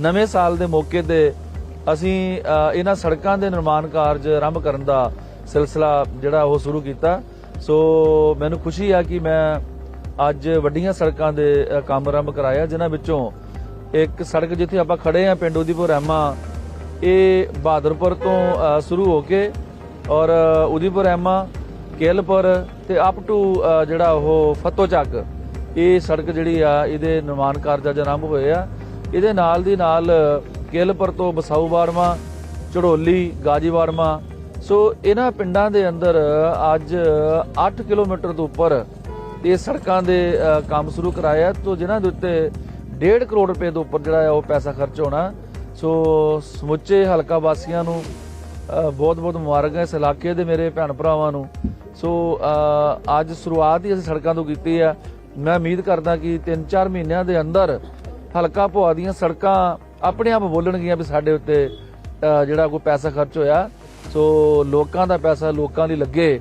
ਨਵੇਂ ਸਾਲ ਦੇ ਮੌਕੇ ਤੇ ਅਸੀਂ ਇਹਨਾਂ ਸੜਕਾਂ ਦੇ ਨਿਰਮਾਣ ਕਾਰਜ ਆਰੰਭ ਕਰਨ ਦਾ ਸਿਲਸਿਲਾ ਜਿਹੜਾ ਉਹ ਸ਼ੁਰੂ ਕੀਤਾ। ਸੋ ਮੈਨੂੰ ਖੁਸ਼ੀ ਆ ਕਿ ਮੈਂ ਅੱਜ ਵੱਡੀਆਂ ਸੜਕਾਂ ਦੇ ਕੰਮ ਆਰੰਭ ਕਰਾਇਆ ਜਿਨ੍ਹਾਂ ਵਿੱਚੋਂ ਇੱਕ ਸੜਕ ਜਿੱਥੇ ਆਪਾਂ ਖੜੇ ਆ ਪਿੰਡ ਉਦੀਪੁਰ ਐਮਾ ਇਹ ਬਹਾਦਰਪੁਰ ਤੋਂ ਸ਼ੁਰੂ ਹੋ ਕੇ ਔਰ ਅ, ਉਦੀਪੁਰ ਐਮਾ ਕੇਲਪੁਰ ਤੇ ਅਪ ਟੂ ਜਿਹੜਾ ਉਹ ਫਤੋ ਚੱਕ ਇਹ ਸੜਕ ਜਿਹੜੀ ਆ ਇਹਦੇ ਨਿਰਮਾਣ ਕਾਰਜ ਅੱਜ ਆਰੰਭ ਹੋਏ ਆ। ਇਹਦੇ ਨਾਲ ਦੀ ਨਾਲ ਕੇਲਪੁਰ ਤੋਂ ਬਸਾਊ ਬਾੜਮਾ ਝੜੋਲੀ ਗਾਜੀਵਾੜਮਾ ਸੋ ਇਹਨਾਂ ਪਿੰਡਾਂ ਦੇ ਅੰਦਰ ਅੱਜ 8 ਕਿਲੋਮੀਟਰ ਤੋਂ ਉੱਪਰ ਇਹ ਸੜਕਾਂ ਦੇ ਕੰਮ ਸ਼ੁਰੂ ਕਰਾਇਆ। ਤੋਂ ਜਿਨ੍ਹਾਂ ਦੇ ਉੱਤੇ 1.5 ਕਰੋੜ ਰੁਪਏ ਤੋਂ ਉੱਪਰ ਜਿਹੜਾ ਹੈ ਉਹ ਪੈਸਾ ਖਰਚ ਹੋਣਾ। ਸੋ ਸਮੁੱਚੇ ਹਲਕਾ ਵਾਸੀਆਂ ਨੂੰ ਬਹੁਤ ਬਹੁਤ ਮੁਬਾਰਕ ਹੈ ਇਸ ਇਲਾਕੇ ਦੇ ਮੇਰੇ ਭੈਣ ਭਰਾਵਾਂ ਨੂੰ। ਸੋ ਅੱਜ ਸ਼ੁਰੂਆਤ ਹੀ ਅਸੀਂ ਸੜਕਾਂ ਤੋਂ ਕੀਤੀ ਆ ਮੈਂ ਉਮੀਦ ਕਰਦਾ ਕਿ 3-4 ਮਹੀਨਿਆਂ ਦੇ ਅੰਦਰ ਹਲਕਾ ਭੁਆ ਦੀਆਂ ਸੜਕਾਂ ਆਪਣੇ ਆਪ ਬੋਲਣਗੀਆਂ ਵੀ ਸਾਡੇ ਉੱਤੇ ਜਿਹੜਾ ਕੋਈ ਪੈਸਾ ਖਰਚ ਹੋਇਆ। ਸੋ ਲੋਕਾਂ ਦਾ ਪੈਸਾ ਲੋਕਾਂ ਲਈ ਲੱਗੇ।